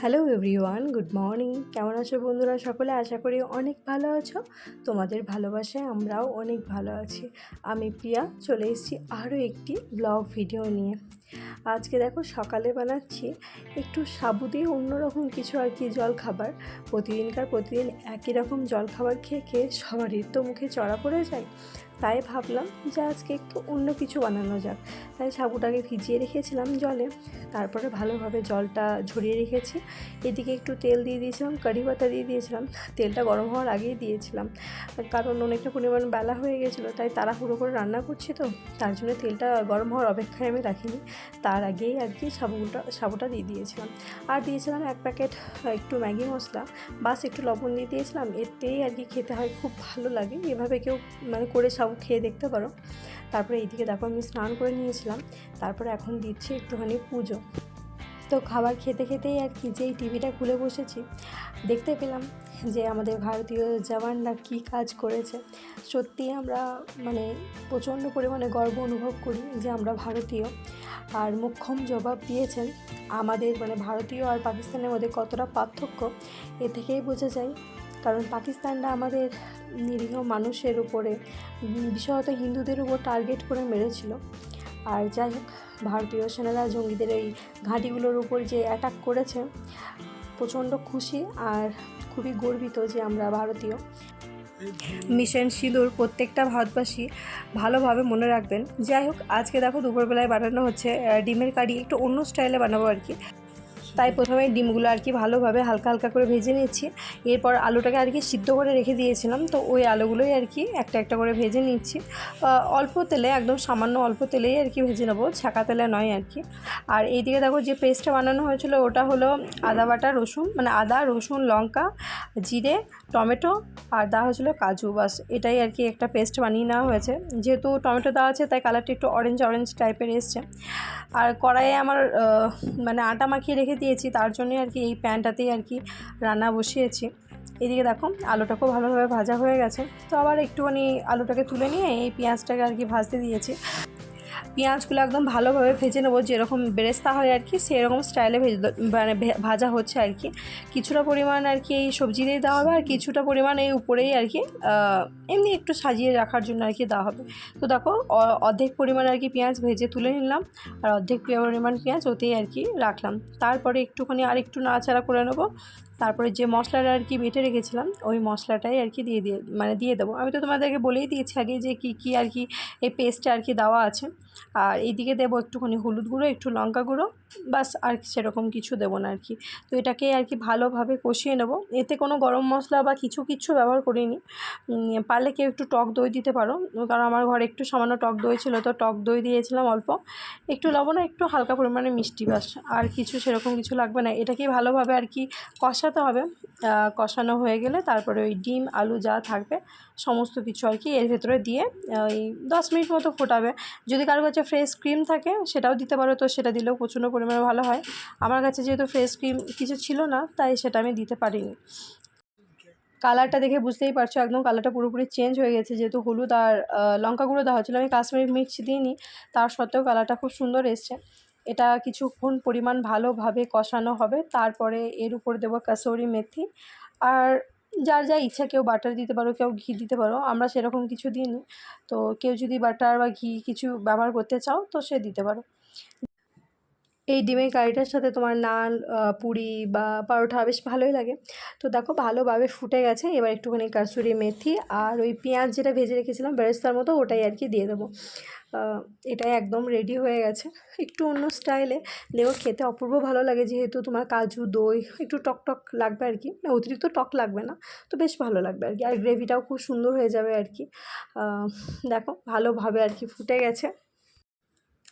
Hello everyone good morning কেমন আছো বন্ধুরা? সকলে আশা করি অনেক ভালো আছো। তোমাদের ভালোবাসায় আমরাও অনেক ভালো আছি। আমি প্রিয়া, চলে এসেছি আরও একটি ব্লগ ভিডিও নিয়ে। আজকে দেখো সকালে বানাচ্ছি একটু সাবু দিয়ে অন্যরকম কিছু আর কি জল খাবার। প্রতিদিনকার প্রতিদিন একই রকম জল খাবার খেয়ে খেয়ে সবারই তো মুখে চড়া পড়ে যায়। তাই ভাবলাম যে আজকে একটু অন্য কিছু বানানো যাক। তাই সাবুটাকে ভিজিয়ে রেখেছিলাম জলে। তারপরে ভালোভাবে জলটা ঝরিয়ে রেখেছি। এদিকে একটু তেল দিয়ে দিয়েছিলাম, কারি পাতা দিয়ে দিয়েছিলাম। তেলটা গরম হওয়ার আগেই দিয়েছিলাম। কারণ অনেকটা পরিমাণ বেলা হয়ে গেছিল, তাই তাড়াহুড়ো করে রান্না করছি তো। তার জন্য তেলটা গরম হওয়ার অপেক্ষায় আমি রাখিনি। তার আগেই আর কি সাবুটা সাবুটা দিয়ে দিয়েছিলাম। আর দিয়েছিলাম এক প্যাকেট একটু ম্যাগি মশলা। বাস একটু লবণ দিয়ে দিয়েছিলাম। এতেই আর কি খেতে হয়, খুব ভালো লাগে। এভাবে কেউ মানে করে সাবু খেয়ে দেখতে পারো। তারপরে এইদিকে দেখো আমি স্নান করে নিয়েছিলাম। তারপরে এখন দিচ্ছি একটুখানি পুজো। তো খাবার খেতে খেতেই আর কি, যেই টিভিটা খুলে বসেছি, দেখতে পেলাম যে আমাদের ভারতীয় জওয়ানরা কী কাজ করেছে। সত্যি আমরা মানে প্রচণ্ড পরিমাণে গর্ব অনুভব করি যে আমরা ভারতীয়। আর মোক্ষম জবাব দিয়েছেন, আমাদের মানে ভারতীয় আর পাকিস্তানের মধ্যে কতটা পার্থক্য, এ থেকেই বোঝা যায়। কারণ পাকিস্তানরা আমাদের নিরীহ মানুষের উপরে, বিশেষত হিন্দুদের উপর টার্গেট করে মেরেছিল। আর যাই হোক, ভারতীয় সেনারা জঙ্গিদের এই ঘাঁটিগুলোর উপর যে অ্যাটাক করেছে, প্রচণ্ড খুশি আর খুবই গর্বিত যে আমরা ভারতীয়। মিশন সিঁদুর প্রত্যেকটা ভারতবাসী ভালোভাবে মনে রাখবেন। যাই হোক, আজকে দেখো দুপুরবেলায় বানানো হচ্ছে ডিমের কারি, একটু অন্য স্টাইলে বানাবো আর কি। তাই প্রথমে ডিমগুলো আর কি ভালোভাবে হালকা হালকা করে ভেজে নিচ্ছি। এরপর আলুটাকে আর কি সিদ্ধ করে রেখে দিয়েছিলাম, তো ওই আলুগুলোই আর কি একটা একটা করে ভেজে নিচ্ছি। অল্প তেলে, একদম সামান্য অল্প তেলেই আর কি ভেজে নেব ছাকা তেলে নয় আর কি। আর এইদিকে দেখো যে পেস্টটা বানানো হয়েছিল, ওটা হলো আদা বাটা, রসুন মানে আদা, রসুন, লঙ্কা, জিরে, টমেটো আর দেওয়া হয়েছিলো কাজু, বাস এটাই আর কি একটা পেস্ট বানিয়ে নেওয়া হয়েছে। যেহেতু টমেটো দেওয়া আছে, তাই কালারটা একটু অরেঞ্জ অরেঞ্জ টাইপের এসছে। আর কড়াইয়ে আমার মানে আটা মাখিয়ে রেখে দিয়েছি, তার জন্যই আর কি এই প্যানটাতেই আর কি রান্না বসিয়েছি। এদিকে দেখো, আলুটাকেও ভালোভাবে ভাজা হয়ে গেছে। তো আবার একটুখানি আলুটাকে তুলে নিয়ে এই পেঁয়াজটাকে আর কি ভাজতে দিয়েছি। পেঁয়াজগুলো একদম ভালোভাবে ভেজে নেব, যেরকম বেরেস্তা হয় আর কি, সেরকম স্টাইলে ভেজে মানে ভাজা হচ্ছে আর কি। কিছুটা পরিমাণ আর কি এই সবজি দিয়ে দেওয়া হবে আর কিছুটা পরিমাণ এই উপরেই আর কি এমনি একটু সাজিয়ে রাখার জন্য আর কি দেওয়া হবে। তো দেখো অর্ধেক পরিমাণ আর কি পেঁয়াজ ভেজে তুলে নিলাম, আর অর্ধেক পরিমাণ পেঁয়াজ ওতেই আর কি রাখলাম। তারপরে একটুখানি আর একটু নাড়াচাড়া করে নেব তারপরে যে মশলাটা আর কি বেটে রেখেছিলাম, ওই মশলাটাই আর কি দিয়ে দিয়ে মানে দিয়ে দেবো। আমি তো তোমাদেরকে বলেই দিয়েছি আগে যে কী কী আর কি এই পেস্টে আর কি দেওয়া আছে। আর এইদিকে দেবো একটুখানি হলুদ গুঁড়ো, একটু লঙ্কা গুঁড়ো বাস আর সেরকম কিছু দেবো না আর কি। তো এটাকে আর কি ভালোভাবে কষিয়ে নেব। এতে কোনো গরম মশলা বা কিছু কিছু ব্যবহার করিনি। পারলে কেউ একটু টক দই দিতে পারো। কারণ আমার ঘরে একটু সামান্য টক দই ছিল, তো টক দই দিয়েছিলাম অল্প। একটু লবণ, একটু হালকা পরিমাণে মিষ্টি বাস আর কিছু সেরকম কিছু লাগবে না। এটাকে ভালোভাবে আর কি কষাতে হবে। কষানো হয়ে গেলে তারপরে ওই ডিম, আলু যা থাকবে সমস্ত কিছু আর কি এর ভেতরে দিয়ে ওই দশ মিনিট মতো ফোটাবে। যদি কারও কাছে ফ্রেশ ক্রিম থাকে সেটাও দিতে পারো, তো সেটা দিলেও প্রচণ্ড পরিমাণে ভালো হয়। আমার কাছে যেহেতু ফ্রেশ ক্রিম কিছু ছিল না, তাই সেটা আমি দিতে পারিনি। কালারটা দেখে বুঝতেই পারছ, একদম কালারটা পুরোপুরি চেঞ্জ হয়ে গেছে। যেহেতু হলুদ আর লঙ্কা গুঁড়ো দেওয়া হচ্ছিল আমি কাশ্মীরি মির্চি দিইনি, তার সত্ত্বেও কালারটা খুব সুন্দর এসছে। এটা কিছুক্ষণ পরিমাণ ভালোভাবে কষানো হবে। তারপরে এর উপর দেবো কাসৌরি মেথি। আর যার যা ইচ্ছা কেউ বাটার দিতে পারো, কেউ ঘি দিতে পারো, আমরা সেরকম কিছু দিইনি। তো কেউ যদি বাটার বা ঘি কিছু ব্যবহার করতে চাও, তো সে দিতে পারো। এই ডিমের কারিটার সাথে তোমার নান পুরি বা পরোটা বেশ ভালোই লাগে। তো দেখো ভালোভাবে ফুটে গেছে, এবার একটুখানি কাসুরি মেথি আর ওই পেঁয়াজ যেটা ভেজে রেখেছিলাম বেরেস্তার মতো ওটাই আর কি দিয়ে দেবো। এটাই একদম রেডি হয়ে গেছে। একটু অন্য স্টাইলে লেও খেতে অপূর্ব ভালো লাগে যেহেতু তোমার কাজু, দই একটু টক টক লাগবে আর কি না, অতিরিক্ত টক লাগবে না, তো বেশ ভালো লাগবে আর কি আর গ্রেভিটাও খুব সুন্দর হয়ে যাবে আর কি দেখো ভালোভাবে আর কি ফুটে গেছে।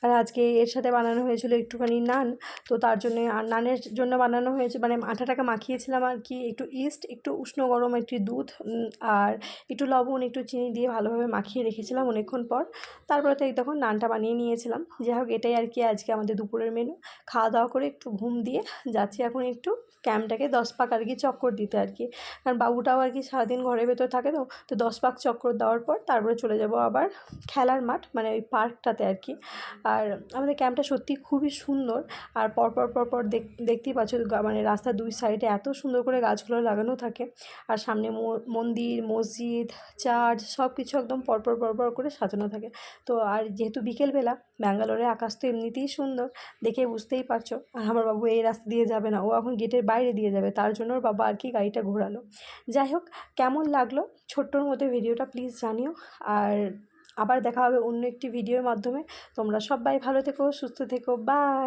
আর আজকে এর সাথে বানানো হয়েছিল একটুখানি নান। তো তার জন্য আর নানের জন্য বানানো হয়েছে মানে আঠাটাকে মাখিয়েছিলাম আর কি, একটু ইস্ট একটু উষ্ণ গরম, একটি দুধ আর একটু লবণ, একটু চিনি দিয়ে ভালোভাবে মাখিয়ে রেখেছিলাম অনেকক্ষণ পর। তারপরে তো তখন নানটা বানিয়ে নিয়েছিলাম। যাই হোক, এটাই আর কি আজকে আমাদের দুপুরের মেনু খাওয়া দাওয়া করে একটু ঘুম দিয়ে যাচ্ছি এখন একটু। ক্যাম্পটাকে দশ পাক আর কি চক্কর দিতে আর কি। কারণ বাবুটাও আর কি সারাদিন ঘরের ভেতর থাকে তো তো দশ পাক চক্কর দেওয়ার পর তারপরে চলে যাব আবার খেলার মাঠ মানে ওই পার্কটাতে আর কি। আর আমাদের ক্যাম্পটা সত্যি খুবই সুন্দর। আর পরপর পরপর দেখ, দেখতেই পাচ্ছ মানে রাস্তার দুই সাইডে এত সুন্দর করে গাছগুলো লাগানো থাকে। আর সামনে মন্দির, মসজিদ চার্চ সব কিছু একদম পরপর পরপর করে সাজানো থাকে। তো আর যেহেতু বিকেলবেলা, ব্যাঙ্গালোরের আকাশ তো এমনিতেই সুন্দর, দেখে বুঝতেই পারছ। আর আমার বাবু এই রাস্তা দিয়ে যাবে না, ও এখন গেটের বাইরে দিয়ে যাবে, তার জন্য ওর বাবা আর কি গাড়িটা ঘোরালো। যাই হোক, কেমন লাগল ছোট্টর মধ্যে ভিডিওটা প্লিজ জানিও। আর আবার দেখা হবে অন্য একটি ভিডিওর মাধ্যমে। তোমরা সবাই ভালো থেকো, সুস্থ থেকো বাই